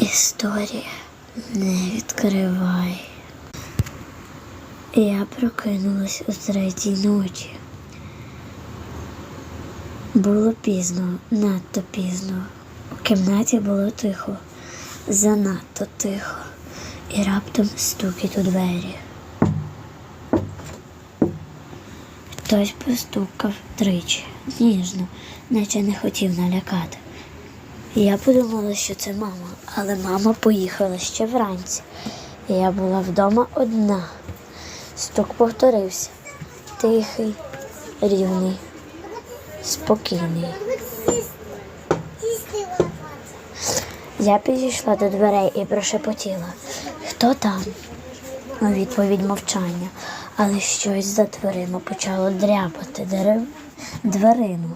Історія не відкривай. Я прокинулась у третій ночі. Було пізно, надто пізно. У кімнаті було тихо, занадто тихо, і раптом стукіт у двері. Хтось постукав тричі, ніжно, наче не хотів налякати. Я подумала, що це мама, але мама поїхала ще вранці. Я була вдома одна. Стук повторився. Тихий, рівний, спокійний. Я підійшла до дверей і прошепотіла. Хто там? У відповідь мовчання, але щось за дверима почало дряпати дерев... дверину.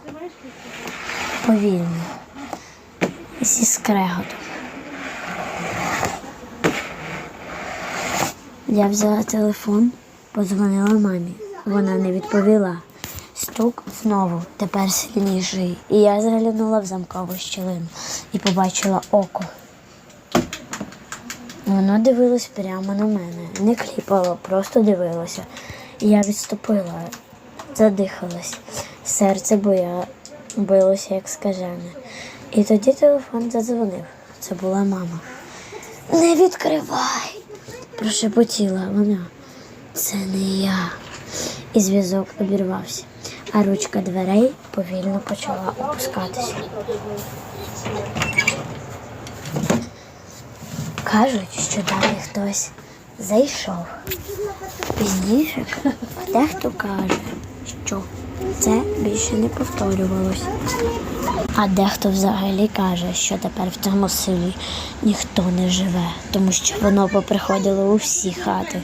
Повільно, зі скреготом. Я взяла телефон, подзвонила мамі. Вона не відповіла. Стук знову, тепер сильніший. І я заглянула в замкову щілину і побачила око. Воно дивилось прямо на мене. Не кліпало, просто дивилося. Я відступила, задихалась. Серце боя билося, як скажене. І тоді телефон задзвонив. Це була мама. Не відкривай! прошепотіла вона. Це не я. І зв'язок обірвався, а ручка дверей повільно почала опускатися. Кажуть, що далі хтось зайшов. Пізніше дехто каже, що це більше не повторювалось. А дехто взагалі каже, що тепер в цьому селі ніхто не живе, тому що воно поприходило у всі хати.